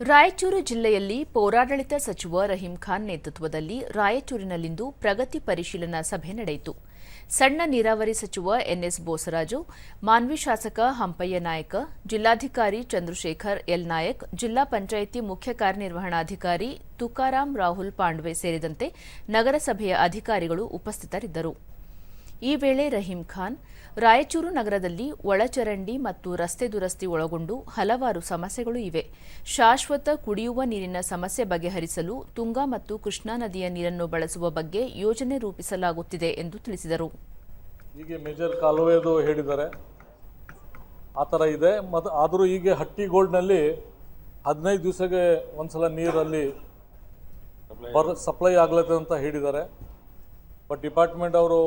ರಾಯಚೂರು ಜಿಲ್ಲೆಯಲ್ಲಿ ಪೌರಾಡಳಿತ ಸಚಿವ ರಹೀಂ ಖಾನ್ ನೇತೃತ್ವದಲ್ಲಿ ರಾಯಚೂರಿನಲ್ಲಿಂದು ಪ್ರಗತಿ ಪರಿಶೀಲನಾ ಸಭೆ ನಡೆಯಿತು. ಸಣ್ಣ ನೀರಾವರಿ ಸಚಿವ ಎನ್ಎಸ್ ಬೋಸರಾಜು, ಮಾನ್ವಿ ಶಾಸಕ ಹಂಪಯ್ಯ ನಾಯಕ, ಜಿಲ್ಲಾಧಿಕಾರಿ ಚಂದ್ರಶೇಖರ್ ಎಲ್ ನಾಯಕ್, ಜಿಲ್ಲಾ ಪಂಚಾಯಿತಿ ಮುಖ್ಯ ಕಾರ್ಯನಿರ್ವಹಣಾಧಿಕಾರಿ ತುಕಾರಾಂ ರಾಹುಲ್ ಪಾಂಡ್ವೆ ಸೇರಿದಂತೆ ನಗರಸಭೆಯ ಅಧಿಕಾರಿಗಳು ಉಪಸ್ಥಿತರಿದ್ದರು. ಈ ವೇಳೆ ರಹೀಂ ಖಾನ್, ರಾಯಚೂರು ನಗರದಲ್ಲಿ ಒಳಚರಂಡಿ ಮತ್ತು ರಸ್ತೆ ದುರಸ್ತಿ ಒಳಗೊಂಡು ಹಲವಾರು ಸಮಸ್ಯೆಗಳು ಇವೆ. ಶಾಶ್ವತ ಕುಡಿಯುವ ನೀರಿನ ಸಮಸ್ಯೆ ಬಗೆಹರಿಸಲು ತುಂಗಾ ಮತ್ತು ಕೃಷ್ಣಾ ನದಿಯ ನೀರನ್ನು ಬಳಸುವ ಬಗ್ಗೆ ಯೋಜನೆ ರೂಪಿಸಲಾಗುತ್ತಿದೆ ಎಂದು ತಿಳಿಸಿದರು. ಹೀಗೆ ಮೇಜರ್ ಕಾಲುವೆದು ಆ ಥರ ಇದೆ. ಮತ್ತು ಆದರೂ ಈಗ ಹಟ್ಟಿ ಗೋಲ್ಡ್ನಲ್ಲಿ ಹದಿನೈದು ದಿವಸಕ್ಕೆ ಒಂದ್ಸಲ ನೀರಲ್ಲಿ ಬರ್ ಸಪ್ಲೈ ಆಗ್ಲತ್ತೆ ಅಂತ ಹೇಳಿದ್ದಾರೆ. ಬಟ್ ಡಿಪಾರ್ಟ್ಮೆಂಟ್ ಅವರು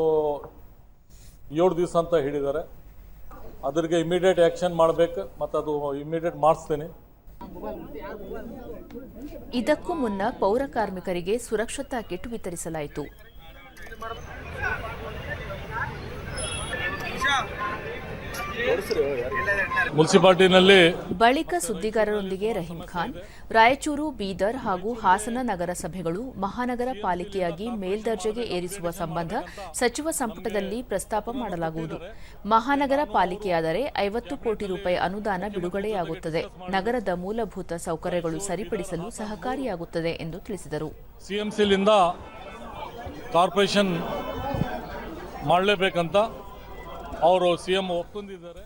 ಏಳು ದಿವಸ ಅಂತ ಹೇಳಿದ್ದಾರೆ. ಅದ್ರಿಗೆ ಇಮಿಡಿಯೇಟ್ ಆ್ಯಕ್ಷನ್ ಮಾಡಬೇಕು, ಮತ್ತು ಅದು ಇಮಿಡಿಯೇಟ್ ಮಾಡಿಸ್ತೀನಿ. ಇದಕ್ಕೂ ಮುನ್ನ ಪೌರ ಕಾರ್ಮಿಕರಿಗೆ ಸುರಕ್ಷತಾ ಕಿಟ್ ವಿತರಿಸಲಾಯಿತು. ಮುನ್ಸಿಪಾಲ್ಟಿನಲ್ಲಿ ಬಳಿಕ ಸುದ್ದಿಗಾರರೊಂದಿಗೆ ರಹೀಂ ಖಾನ್ ರಾಯಚೂರು ಬೀದರ್ ಹಾಗೂ ಹಾಸನ ನಗರಸಭೆಗಳು ಮಹಾನಗರ ಪಾಲಿಕೆಯಾಗಿ ಮೇಲ್ದರ್ಜೆಗೆ ಏರಿಸುವ ಸಂಬಂಧ ಸಚಿವ ಸಂಪುಟದಲ್ಲಿ ಪ್ರಸ್ತಾಪ ಮಾಡಲಾಗುವುದು. ಮಹಾನಗರ ಪಾಲಿಕೆಯಾದರೆ ಐವತ್ತು ಕೋಟಿ ರೂಪಾಯಿ ಅನುದಾನ ಬಿಡುಗಡೆಯಾಗುತ್ತದೆ. ನಗರದ ಮೂಲಭೂತ ಸೌಕರ್ಯಗಳು ಸರಿಪಡಿಸಲು ಸಹಕಾರಿಯಾಗುತ್ತದೆ ಎಂದು ತಿಳಿಸಿದರು. ಸಿಎಂಸಿಲಿಂದ ಕಾರ್ಪೊರೇಷನ್ ಮಾಡಲೇಬೇಕಂತ ಅವರು ಸಿಎಂ ಎಂ ಒಪ್ಕೊಂಡಿದ್ದಾರೆ.